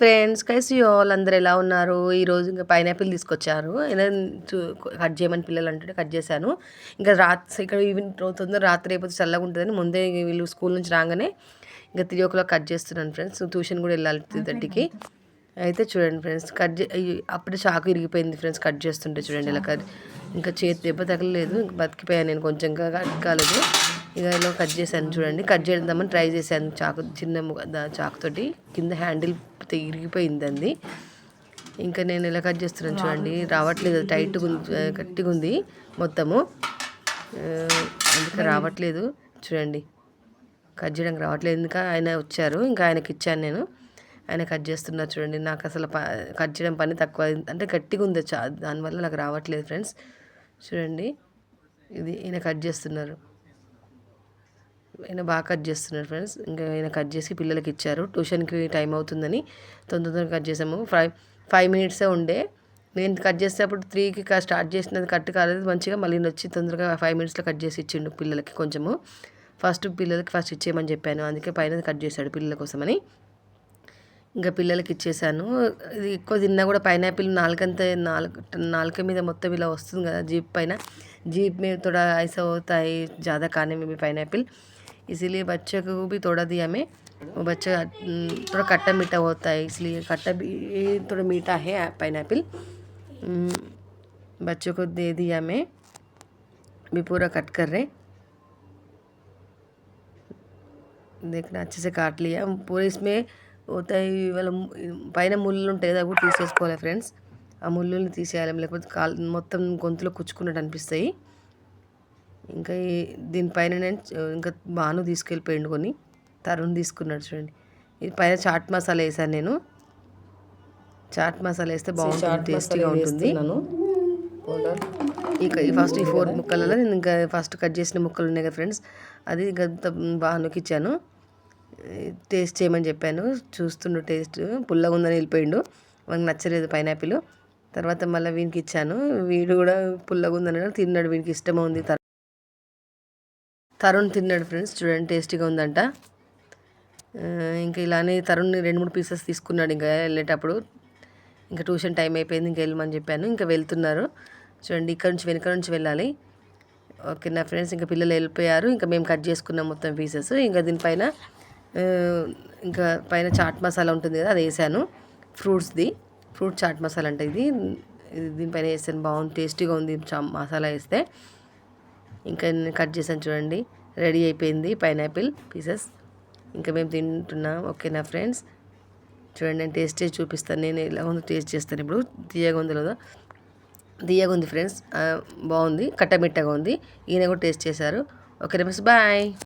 Friends కైస్ వాళ్ళు అందరు ఎలా ఉన్నారు? ఈరోజు ఇంకా పైనాపిల్ తీసుకొచ్చారు. కట్ చేయమని పిల్లలు అంటుంటే కట్ చేశాను. ఇంకా రాత్రి ఇక్కడ ఈవినింగ్ తొందర రాత్రి అయిపోతే చల్లగా ఉంటుందని ముందే వీళ్ళు స్కూల్ నుంచి రాగానే ఇంకా త్రీ ఓ క్లాక్ కట్ చేస్తున్నాను ఫ్రెండ్స్. ట్యూషన్ కూడా వెళ్ళాలి త్రీ థర్టీకి. అయితే చూడండి ఫ్రెండ్స్ కట్ చే అప్పుడే చాకు ఇరిగిపోయింది ఫ్రెండ్స్ కట్ చేస్తుంటే చూడండి ఇలా కట్ ఇంకా చేతి దెబ్బ తగలలేదు ఇంకా బతికిపోయాను నేను కొంచెం కట్ కాలేదు. ఇక ఇలా కట్ చేశాను చూడండి. కట్ చేద్దామని ట్రై చేశాను చాకు చిన్న చాకుతోటి కింద హ్యాండిల్ ఇరిగిపోయింది అంది ఇంకా నేను ఇలా కట్ చేస్తున్నాను చూడండి. రావట్లేదు టైట్గా ఉంది గట్టిగా ఉంది మొత్తము. అందుకే రావట్లేదు. చూడండి. కట్ చేయడానికి రావట్లేదు. ఎందుక ఆయన వచ్చారు ఇంకా ఆయనకి ఇచ్చాను నేను. ఆయన కట్ చేస్తున్నారు చూడండి. నాకు అసలు కట్ చేయడం పని తక్కువ. అంటే గట్టిగా ఉంది చా దానివల్ల నాకు రావట్లేదు ఫ్రెండ్స్. చూడండి. ఇది ఈయన కట్ చేస్తున్నారు. ఈయన బాగా కట్ చేస్తున్నారు ఫ్రెండ్స్. ఇంకా ఈయన కట్ చేసి పిల్లలకి ఇచ్చారు. ట్యూషన్కి టైం అవుతుందని తొందర తొందరగా కట్ చేసాము ఫైవ్ ఫైవ్ మినిట్సే ఉండే. నేను కట్ చేస్తే అప్పుడు త్రీకి స్టార్ట్ చేసినది కట్ కాలేదు. మంచిగా మళ్ళీ వచ్చి తొందరగా ఫైవ్ మినిట్స్లో కట్ చేసి ఇచ్చిండు పిల్లలకి కొంచెము. ఫస్ట్ పిల్లలకి ఫస్ట్ ఇచ్చేయమని చెప్పాను. అందుకే పైన కట్ చేశాడు పిల్లల కోసమని. ఇంకా పిల్లలకి ఇచ్చేసాను ఇది ఎక్కువ తిన్నా కూడా పైనాపిల్ నాలుగంత నాలుగు నాలుక మీద మొత్తం ఇలా వస్తుంది కదా జీప్ పైన जीप में थोड़ा ऐसा होता है ज़्यादा खाने में भी पाइन इसीलिए बच्चे को भी थोड़ा दिया मैं वो बच्चा थोड़ा खट्टा मीठा होता है इसलिए खट्टा भी थोड़ा मीठा है पाइन बच्चों को दे दिया मैं भी पूरा कट कर रहे देखना अच्छे से काट लिया पूरे इसमें పోతే వాళ్ళ పైన ముళ్ళు ఉంటాయి కదా కూడా తీసేసుకోవాలి ఫ్రెండ్స్. ఆ ముళ్ళుని తీసేయాలి లేకపోతే కాలు మొత్తం గొంతులో కుచ్చుకున్నట్టు అనిపిస్తాయి. ఇంకా దీనిపైన నేను ఇంకా బాను తీసుకెళ్ళిపోయిండు కొని తరుణ్ తీసుకున్నాడు చూడండి. ఇది పైన చాట్ మసాలా వేసాను నేను. చాట్ మసాలా వేస్తే బాగుంటుంది టేస్టీగా ఉంటుంది. ఇక ఫస్ట్ ఈ ఫోర్ ముక్కలలో నేను ఇంకా ఫస్ట్ కట్ చేసిన ముక్కలు ఉన్నాయి కదా ఫ్రెండ్స్. అది ఇంకా బానుకి ఇచ్చాను టేస్ట్ చేయమని చెప్పాను. చూస్తుండు టేస్ట్. పుల్లగా ఉందని వెళ్ళిపోయిండు. మనకు నచ్చలేదు పైనాపిల్. తర్వాత మళ్ళీ వీనికి ఇచ్చాను. వీడు కూడా పుల్లగా ఉందని తిన్నాడు వీనికి ఇష్టం ఉంది. తరుణ్ తిన్నాడు ఫ్రెండ్స్. చూడండి టేస్టీగా ఉందంట. ఇంకా ఇలానే తరుణ్ రెండు మూడు పీసెస్ తీసుకున్నాడు ఇంకా వెళ్ళేటప్పుడు. ఇంకా ట్యూషన్ టైం అయిపోయింది. ఇంకా వెళ్ళమని చెప్పాను. ఇంకా వెళ్తున్నారు. చూడండి ఇక్కడ నుంచి వెనుక నుంచి వెళ్ళాలి. ఓకే నా ఫ్రెండ్స్? ఇంకా పిల్లలు వెళ్ళిపోయారు. ఇంకా మేము కట్ చేసుకున్నాం మొత్తం పీసెస్. ఇంకా దీనిపైన ఇంకా పైన చాట్ మసాలా ఉంటుంది కదా అది వేసాను. ఫ్రూట్స్ది ఫ్రూట్ చాట్ మసాలా అంటే ఇది. దీనిపైన వేసాను బాగుంది టేస్టీగా ఉంది మసాలా వేస్తే. ఇంకా నేను కట్ చేశాను చూడండి. రెడీ అయిపోయింది పైనాపిల్ పీసెస్. ఇంకా మేము తింటున్నాం ఓకేనా ఫ్రెండ్స్? చూడండి నేను టేస్ట్ చేసి చూపిస్తాను. నేను ఎలా ఉందో టేస్ట్ చేస్తాను ఇప్పుడు. తీయగా ఉంది లేదా. తీయగా ఉంది ఫ్రెండ్స్. బాగుంది కట్టమిట్టగా ఉంది. ఈయన కూడా టేస్ట్ చేశారు. Okay friends bye!